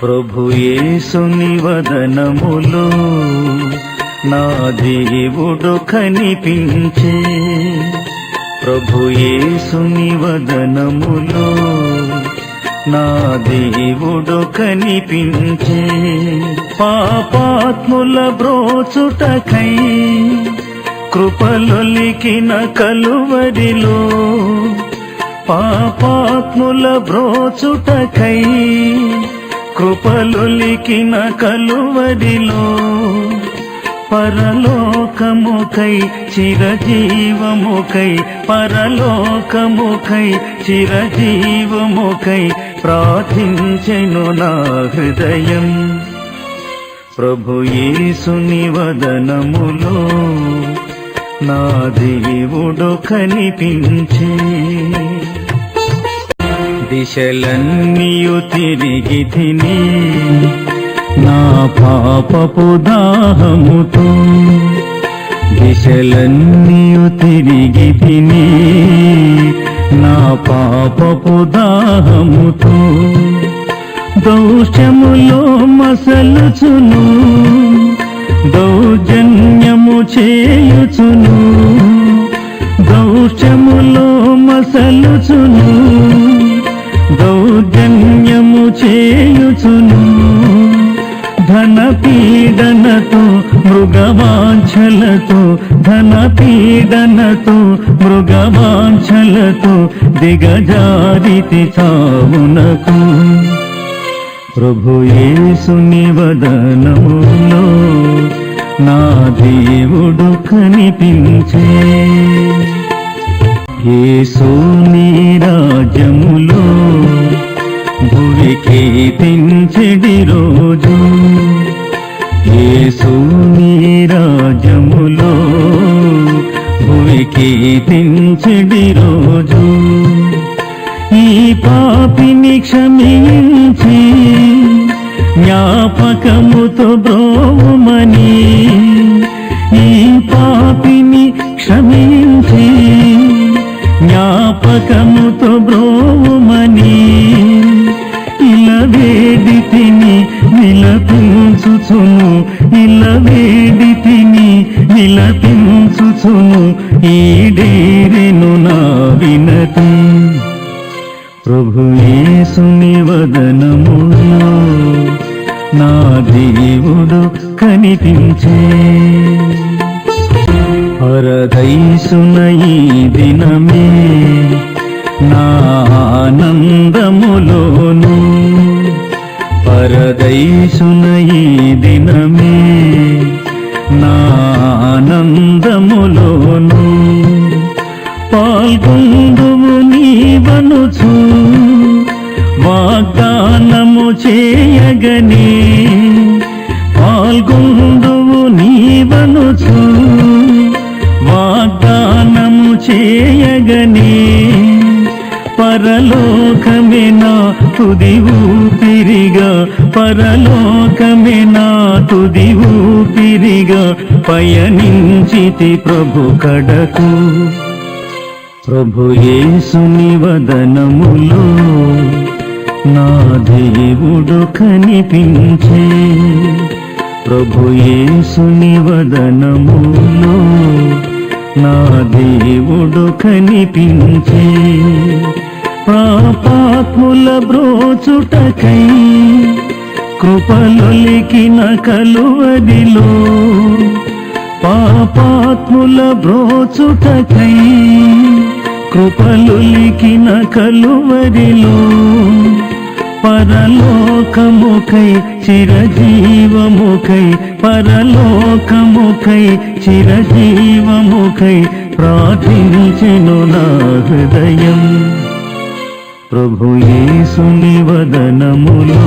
ప్రభు యేసుని వదనములో నా దేవుడు కనిపించే ప్రభు యేసుని వదనములో నా దేవుడు కనిపించే పాపాత్ముల బ్రోచుటకై కృపలొలికిన కలువరిలో పాపాత్ముల బ్రోచుటకై కృపలొలికిన కలువరిలో పరలోకముకై చిరజీవముకై పరలోకముకై చిరజీవముకై ప్రార్థించెను నా హృదయం. ప్రభుయేసుని వదనములో నా దేవుడు కనిపించే దిశలన్నీయు తిరిగి తిని నా పాపపు దాహముతో దిశలన్నీయు తిరిగి తిని నా పాపపు దాహముతో దౌష్యములో మసలుచును దౌర్జన్యము చేయుచును దౌష్యములో మసలుచును. మృగవాంఛలతో ధన పీడనతో మృగవాంఛలతో దిగజారితి చావునకు. ప్రభు యేసుని వదనములో నా దేవుడు కనిపించే. యేసుని రాజ్యములో భువికి పెంచెడి రోజు. యేసుని రాజ్యములో భువికి పెంచెడి రోజు ఈ పాపిని క్షమించి జ్ఞాపకముతో బ్రోమని ఈ పాపిని క్షమించి జ్ఞాపకముతో బ్రోమని ఇలా వేడి తిని విలపించుచును ఇలా వేడి తిని విలపించుచును ఈడేరెను నా వినతి. ప్రభు యేసుని వదనములో నా దేవుడు కనిపించే. పరదైసున ఈ దినమే నా ఆనందములోను పరదైసున ఈ దినమే నా ఆనందములోను. పాల్గొందువు నీవనుచు వాగ్దానము చేయగనే. పాల్గొందువు నీవనుచు వాగ్దానము చేయగనే. పరలోకమే నా తుది ఊపిరిగా పరలోకమే నా తుది ఊపిరిగా పయనించితి ప్రభు కడకు. ప్రభు యేసుని వదనములో నా దేవుడు కనిపించే. ప్రభు యేసుని వదనములో నా దేవుడు కనిపించే. పాపాత్ముల బ్రోచుటకై కృపలొలికిన కలువదిలో పాపాత్ముల బ్రోచుటకై కృపలొలికిన కలువదిలో పరలోకముకై చిరజీవముకై పరలోకముకై చిరజీవముకై ప్రార్థించెను నా హృదయం. ప్రభు యేసుని వదనములో.